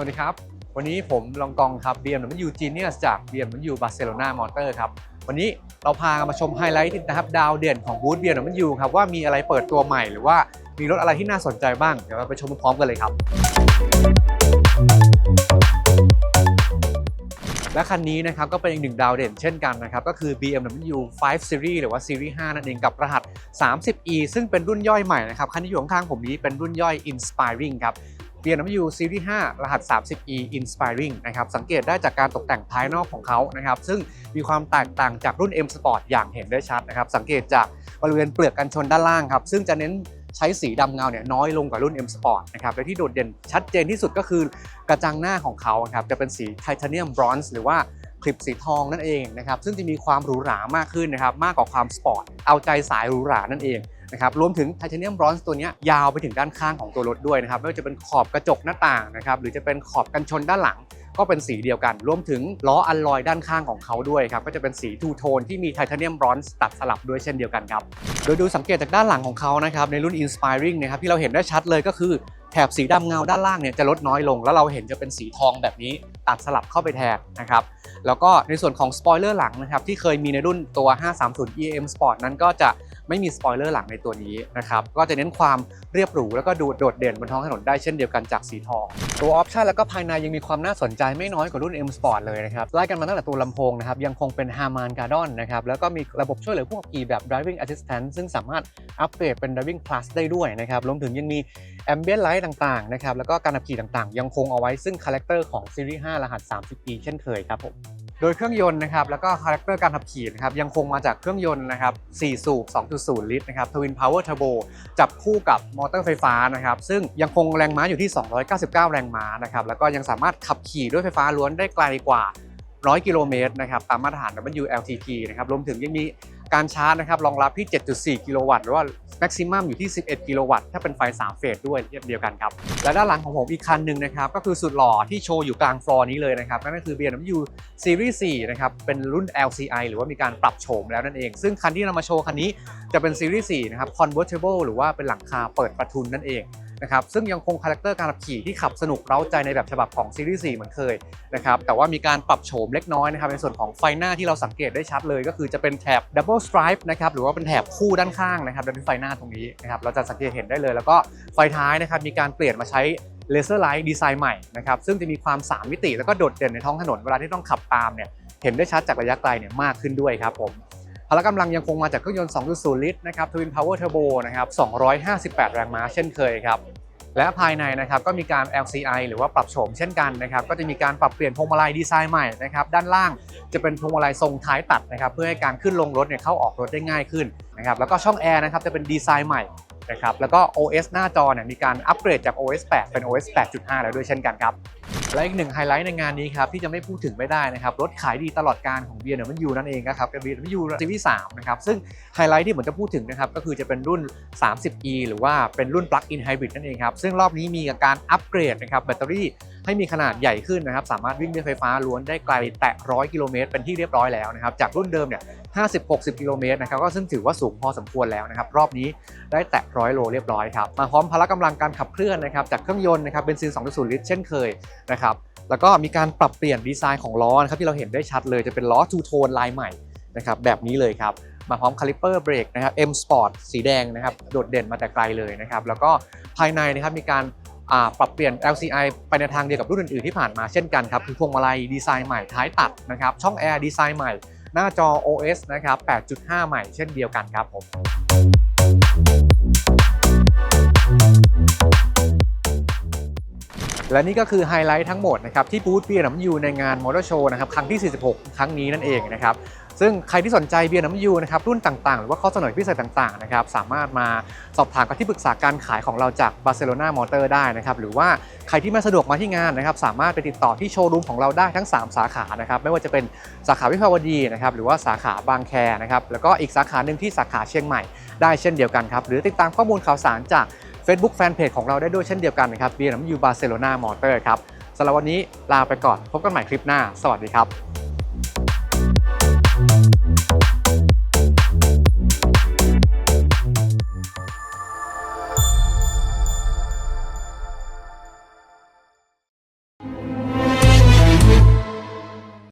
วัสดีครับ วันนี้ผมลองกองครับ BMW Genius จาก BMW Barcelona Motor ครับ วันนี้เราพามาชมไฮไลท์นะครับดาวเด่นของบูธ BMW ครับว่ามีอะไรเปิดตัวใหม่หรือว่ามีรถอะไรที่น่าสนใจบ้าง เดี๋ยวเราไปชมพร้อมกันเลยครับ และคันนี้นะครับก็เป็นอีกหนึ่งดาวเด่นเช่นกันนะครับ ก็คือ BMW 5 Series หรือว่า Series 5 นั่นเองกับรหัส 30e ซึ่งเป็นรุ่นย่อยใหม่นะครับ คันที่อยู่ข้างๆผมนี้เป็นรุ่นย่อย Inspiring ครับ BMW Series 5 รหัส 30e Inspiring นะครับสังเกตได้จากการตกแต่งภายนอกของเขานะครับซึ่งมีความแตกต่างจากรุ่น M Sport อย่างเห็นได้ชัดนะครับสังเกตจากบริเวณเปลือกกันชนด้านล่างครับซึ่งจะเน้นใช้สีดำเงาเนี่ยน้อยลงกว่ารุ่น M Sport นะครับและที่โดดเด่นชัดเจนที่สุดก็คือกระจังหน้าของเขาครับจะเป็นสีไทเทเนียมบรอนซ์หรือว่าคลิปสีทองนั่นเองนะครับซึ่งจะมีความหรูหรามากขึ้นนะครับมากกว่าความสปอร์ตเอาใจสายหรูหรานั่นเอง นะครับรวมถึงไทเทเนียมบรอนซ์ตัวนี้ยาวไปถึงด้านข้างของตัวรถด้วยนะครับไม่ว่าจะเป็นขอบกระจกหน้าต่างนะครับหรือจะเป็นขอบกันชนด้านหลังก็เป็นสีเดียวกัน รวมถึงล้ออัลลอยด้านข้างของเขาด้วยครับ ก็จะเป็นสีทูโทนที่มีไทเทเนียมบรอนซ์ตัดสลับด้วยเช่นเดียวกันครับ โดยดูสังเกตจากด้านหลังของเขานะครับ ในรุ่น Inspiring นะครับที่เราเห็นได้ชัดเลยก็คือแถบสีดำเงาด้านล่างเนี่ยจะลดน้อยลง แล้วเราเห็นจะเป็นสีทองแบบนี้ตัดสลับเข้าไปแทนนะครับ แล้วก็ในส่วนของสปอยเลอร์หลังนะครับที่เคยมีในรุ่นตัว 530 EM Sport นั้นก็จะ ไม่มีสปอยเลอร์หลังในตัวนี้นะครับก็จะเน้นความเรียบหรูแล้วก็ดูโดดเด่นบนท้องถนนได้เช่นเดียวกันจากสีทอง ตัวออปชันแล้วก็ภายในยังมีความน่าสนใจไม่น้อยกว่ารุ่น M Sport เลยนะครับไล่กันมาตั้งแต่ตัวลำโพงนะครับยังคงเป็น Harman Kardon นะครับแล้วก็มีระบบช่วยเหลือผู้ขับขี่แบบ Driving Assistant ซึ่งสามารถอัปเกรดเป็น Driving Plus ได้ด้วยนะครับรวมถึงยังมี Ambient Light ต่างๆนะครับแล้วก็การขับขี่ต่างๆ ยังคงเอาไว้ซึ่งคาแรคเตอร์ของ Series 5รหัส 30ปีเช่นเคยครับผม โดยเครื่องยนต์นะครับแล้วก็คาแรคเตอร์การขับขี่นะครับยังคงมาจากเครื่องยนต์นะครับ 4 สูบ 2.0 ลิตรนะครับ Twin Power Turbo จับคู่กับมอเตอร์ไฟฟ้านะครับซึ่งยังคงแรงม้าอยู่ที่ 299 แรงม้านะครับแล้วก็ยังสามารถขับขี่ด้วยไฟฟ้าล้วนได้ไกลกว่า 100 กิโลเมตรนะครับตามมาตรฐาน WLTP นะครับรวมถึงยังมีการชาร์จนะครับรองรับที่ 7.4 กิโลวัตต์หรือว่า แม็กซิมัมอยู่ที่ 11 กิโลวัตต์ ถ้าเป็นไฟ 3 เฟสด้วยเรียบเดียวกันครับ และด้านหลังของผมอีกคันหนึ่งนะครับ ก็คือสุดหล่อที่โชว์อยู่กลางฟลอร์นี้เลยนะครับ นั่นก็คือ BMW Series 4 นะครับ เป็นรุ่น LCI หรือว่ามีการปรับโฉมแล้วนั่นเอง ซึ่งคันที่นำมาโชว์คันนี้จะเป็น Series 4 นะครับ Convertible หรือว่าเป็นหลังคาเปิดประทุนนั่นเอง นะครับซึ่งยังคงคาแรคเตอร์การขับขี่ที่ขับสนุกเร้าใจในแบบฉบับของ Series 4เหมือนเคยนะครับแต่ว่ามีการปรับโฉมเล็กน้อยนะครับในส่วนของไฟหน้าที่เราสังเกตได้ชัดเลย ก็คือจะเป็นแถบ Double Stripe นะครับหรือว่าเป็นแถบคู่ด้านข้างนะครับด้านไฟหน้าตรงนี้นะครับเราจะสังเกตเห็นได้เลย แล้วก็ไฟท้ายนะครับมีการเปลี่ยนมาใช้เลเซอร์ไลท์ดีไซน์ใหม่นะครับซึ่งจะมีความ 3 มิติแล้วก็โดดเด่นในท้องถนนเวลาที่ต้องขับตามเนี่ยเห็นได้ชัดจากระยะไกลเนี่ยมากขึ้นด้วยครับผม พละกำลังยังคงมาจากเครื่องยนต์ 2.0 ลิตรนะครับ Twin Power Turbo นะครับ 258 แรงม้าเช่นเคยครับและภายในนะครับก็มีการ LCI หรือว่าปรับโฉมเช่นกันนะครับก็จะมีการปรับเปลี่ยนพวงมาลัยดีไซน์ใหม่นะครับด้านล่างจะเป็นพวงมาลัยทรงท้ายตัดนะครับเพื่อให้การขึ้นลงรถเนี่ยเข้าออกรถได้ง่ายขึ้นนะครับแล้วก็ช่องแอร์นะครับจะเป็นดีไซน์ใหม่นะครับแล้วก็ OS หน้าจอเนี่ยมีการอัปเกรดจาก OS 8 เป็น OS 8.5 แล้วด้วยเช่นกันครับ และอีกหนึ่งไฮไลท์ในงานนี้ครับที่จะไม่พูดถึงไม่ได้นะครับรถขายดีตลอดการของ BMW นั่นเองนะครับกับ BMW Series 3นะครับซึ่งไฮไลท์ที่ผมจะพูดถึงนะครับก็คือจะเป็นรุ่น 30e หรือว่าเป็นรุ่น Plug-in Hybrid นั่นเองครับซึ่งรอบนี้มีการอัปเกรดนะครับแบตเตอรี่ให้มีขนาดใหญ่ขึ้นนะครับสามารถวิ่งด้วยไฟฟ้าล้วนได้ไกลแตะ100กิโลเมตรเป็นที่เรียบร้อยแล้วนะครับจากรุ่นเดิมเนี่ย50-60 กิโลเมตรนะครับก็ซึ่งถือว่าสูงพอสมควรแล้วนะครับรอบนี้ได้แตะ100โลเรียบร้อยครับมาพร้อมพละกำลังการขับเคลื่อนนะครับจากเครื่องยนต์นะครับเบนซิน 2.0 ลิตรเช่นเคยนะครับแล้วก็มีการปรับเปลี่ยนดีไซน์ของล้อนะครับที่เราเห็นได้ชัดเลยจะเป็นล้อทูโทนลายใหม่นะครับแบบนี้เลยครับมาพร้อมคาลิเปอร์เบรกนะครับ M Sport สีแดงนะครับโดดเด่นมาแต่ไกลเลยนะครับแล้วก็ภายในนะครับมีการปรับเปลี่ยน LCI ไปในทางเดียวกับรุ่นอื่นๆที่ผ่านมาเช่นกันครับคือพวงมาลัยดีไซน์ใหม่ท้ายตัดนะครับช่องแอร์ดีไซน์ใหม่ หน้าจอ OS นะครับ 8.5 ใหม่เช่นเดียวกันครับผม และนี่ก็คือไฮไลท์ทั้งหมดนะครับที่บูธ BMW ในงานมอเตอร์โชว์นะครับครั้งที่ 46 ครั้งนี้นั่นเองนะครับซึ่งใครที่สนใจ BMW นะครับรุ่นต่างๆ หรือว่าข้อเสนอพิเศษต่างๆนะครับสามารถมาสอบถามกับที่ปรึกษาการขายของเราจาก Barcelona Motor ได้นะครับหรือว่าใครที่ไม่สะดวกมาที่งานนะครับสามารถไปติดต่อที่โชว์รูมของเราได้ทั้ง 3 สาขานะครับไม่ว่าจะเป็นสาขาวิภาวดีนะครับหรือว่าสาขาบางแคนะครับแล้วก็อีกสาขาหนึ่งที่สาขาเชียงใหม่ได้เช่นเดียวกันครับหรือติดตามข้อมูลข่าวสารจาก Facebook Fanpage ของเราได้ด้วยเช่นเดียวกันนะครับ BMW Barcelona Motor ครับสำหรับวันนี้ลาไปก่อนพบกันใหม่คลิปหน้า สวัสดีครับ